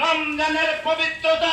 রমজানের পবিত্রতা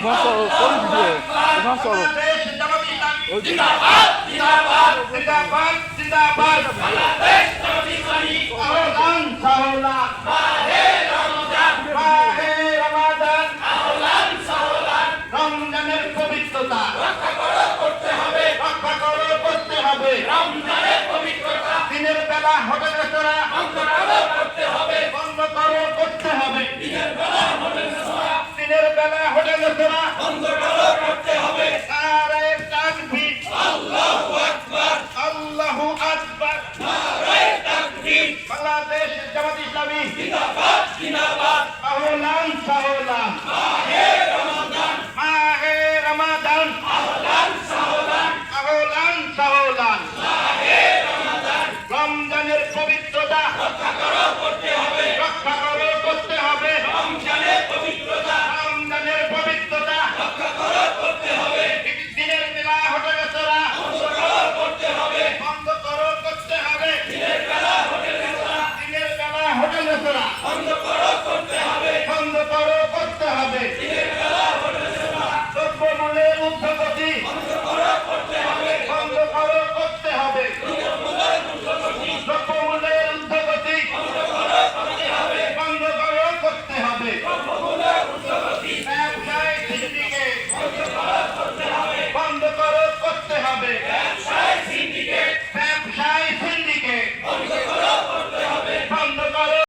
ইভান চলো বাংলাদেশ জামাত ইসলামী ওই জিন্দাবাদ জিন্দাবাদ জিন্দাবাদ জিন্দাবাদ বাংলাদেশ জামাত ইসলামী আহলান সাহলান মাহে রমজান মাহে রমাদান আহলান সাহলান রমজানের পবিত্রতা। রক্ষা করো করতে হবে রক্ষা করো করতে হবে রমজানের পবিত্রতা। দিনের বেলা হোটেলে তোরা বন্ধ করো করতে হবে। বন্ধ করো করতে হবে দিনের বেলা হোটেলে তোরা দিনের বেলা হোটেলে তোরা বন্ধ করো করতে হবে। নারায়ে তাকবীর। আল্লাহু আকবার। আল্লাহু আকবার। নারায়ে তাকবীর। বাংলাদেশ জামাত ইসলামী। জিন্দাবাদ জিন্দাবাদ। আহলান সাহলান মাহে রমজান মাহে রমাদান। আহলান সাহলান। আহলান সাহলান। মাহে রমজান রমজানের পবিত্রতা। রক্ষা করো করতে বন্ধ করো করতে হবে। বন্ধ করো করতে হবে দ্রব্যমূল্যের উদ্যোগ